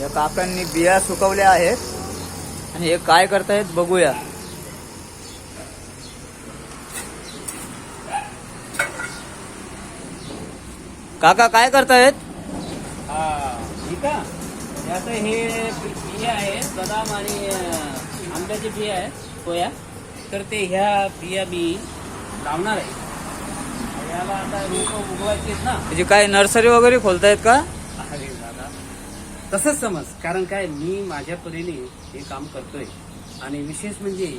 या काकांनी बिया सुकवल्या आहेत. आणि हे काय करतायत बघूया. काका काय करतायत? हा ठीक आहे हे बिया आहेत बदाम आणि आंब्याचे बिया आहेत सोया तर ते ह्या बिया मी लावणार आहे. याला आता रोप उगवायचे आहेत ना. म्हणजे काय नर्सरी वगैरे खोलतायत का? अरे दादा. तसंच समज कारण काय मी माझ्या परीने हे काम करतोय. आणि विशेष म्हणजे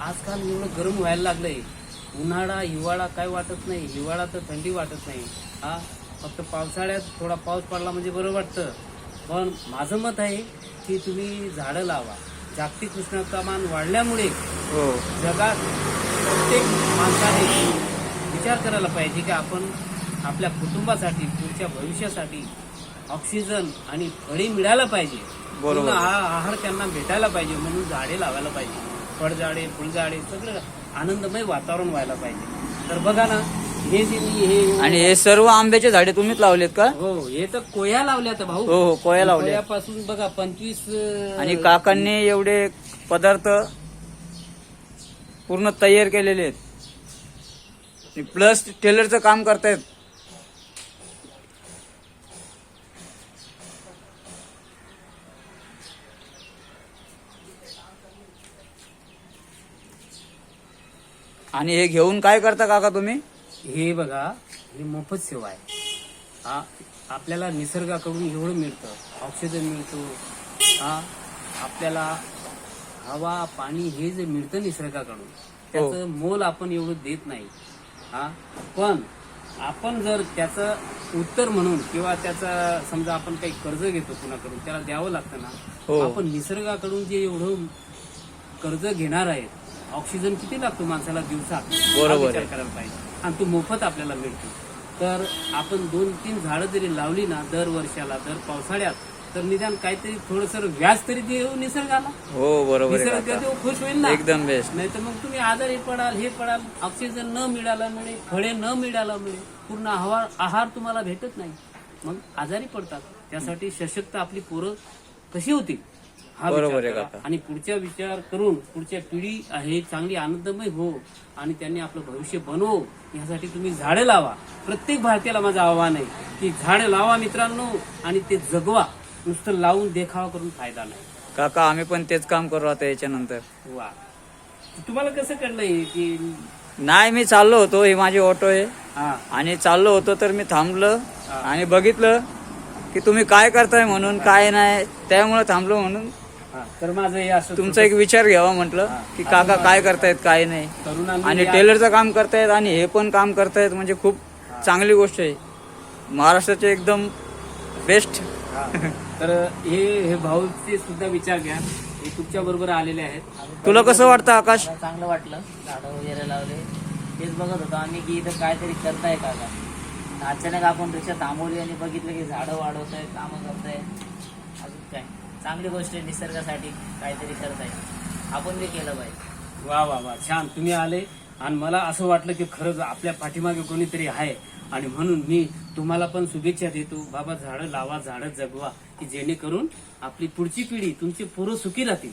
आजकाल एवढं गरम व्हायला लागलंय. उन्हाळा हिवाळा काय वाटत नाही. हिवाळा तर थंडी वाटत नाही. हा फक्त पावसाळ्यात थोडा पाऊस पडला म्हणजे बरं वाटतं. पण माझं मत आहे की तुम्ही झाडं लावा. जागतिक उष्णतामान वाढल्यामुळे हो. जगात प्रत्येक माणसाने विचार करायला पाहिजे की आपण आपल्या कुटुंबासाठी पुढच्या भविष्यासाठी ऑक्सिजन आणि फळे मिळायला पाहिजे. बरोबर. हा आहार त्यांना भेटायला पाहिजे म्हणून झाडे लावायला पाहिजे. फळझाडे फुलझाडे सगळं आनंदमय वातावरण व्हायला पाहिजे. तर बघा ना हे जे मी हे आणि हे सर्व आंब्याचे झाडे तुम्हीच लावलेत का? हो हे तर कोया लावल्या तर भाऊ. हो हो कोया लावले कोयापासून बघा पंचवीस आणि काकांनी एवढे पदार्थ पूर्ण तयार केलेले आहेत. प्लस टेलरचं काम करतायत. आणि हे घेऊन काय करता काका तुम्ही? हे बघा ही मोफत सेवा आहे. हा आपल्याला निसर्गाकडून एवढं मिळतं. ऑक्सिजन मिळतो. हा आपल्याला हवा पाणी हे जे मिळतं निसर्गाकडून त्याचं मोल आपण एवढं देत नाही. हा पण आपण जर त्याचं उत्तर म्हणून किंवा त्याचं समजा आपण काही कर्ज घेतो कुणाकडून त्याला द्यावं लागतं हो. ना आपण निसर्गाकडून जे एवढं कर्ज घेणार आहेत ऑक्सिजन किती लागतो माणसाला दिवसात हा बरोबर विचार आहे. करायला पाहिजे आणि तो मोफत आपल्याला मिळतो तर आपण दोन तीन झाडं जरी लावली ना दर वर्षाला दर पावसाळ्यात तर निदान काहीतरी थोडस व्याज तरी देऊ निसर्गाला. हो बरोबर आहे निसर्ग काका. खुश होईल ना. एकदम बेस्ट नाही तर मग तुम्ही आजारी पडाल हे पडाल ऑक्सिजन न मिळाल्यामुळे फळे न मिळाल्यामुळे पूर्ण आहार आहार तुम्हाला भेटत नाही. मग आजारी पडतात. त्यासाठी सशक्त आपली पोरं कशी होती हा बरोबर आहे करा. काका. आणि पुढच्या विचार करून पुढच्या पिढी आहे चांगली आनंदमय हो आणि त्यांनी आपलं भविष्य बनवो. यासाठी तुम्ही झाडं लावा. प्रत्येक भारतीयाला माझं आव्हान आहे की झाडं लावा मित्रांनो आणि ते जगवा. नुसतं लावून देखावा करून फायदा नाही. काका आम्ही पण तेच काम करू आता याच्यानंतर. वा. तुम्हाला कसं कळलंय की नाही मी चाललो होतो ही माझी ऑटो आहे. हा. आणि चाललो होतो तर मी थांबलं. आणि बघितलं की तुम्ही काय करताय म्हणून काय नाही त्यामुळे थांबलो म्हणून. हा. तर माझं हे असं तुमचा एक विचार घ्यावा म्हटलं की काका काय करतायत काय नाही. तरुणांनी आणि टेलरचं काम करतायत आणि हे पण काम करतायत म्हणजे खूप चांगली गोष्ट आहे. महाराष्ट्राचे एकदम बेस्ट. तर हे हे भाऊचे सुद्धा विचार घ्या. हे तुमच्या बरोबर आलेले आहेत. तुला कसं वाटतं आकाश? चांगलं वाटलं. झाडं वगैरे लावले. तेच बघत होतो आम्ही की इथं काहीतरी करताय का का अचानक आपण रिक्षा थांबवली आणि बघितलं की झाडं वाढवत आहे कामं करताय अजून काय? चांगली गोष्ट आहे निसर्गासाठी काहीतरी करताय. आपण बी केलं पाहिजे. वा वा वा. छान. तुम्ही आले आणि मला असं वाटलं की खरंच आपल्या पाठीमागे कोणीतरी आहे. आणि म्हणून मी तुम्हाला पण शुभेच्छा देतो. बाबा झाडं लावा झाडं जगवा की जेणेकरून आपली पुढची पिढी तुमची पोरं सुखी राहतील.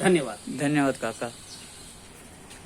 धन्यवाद. धन्यवाद काका.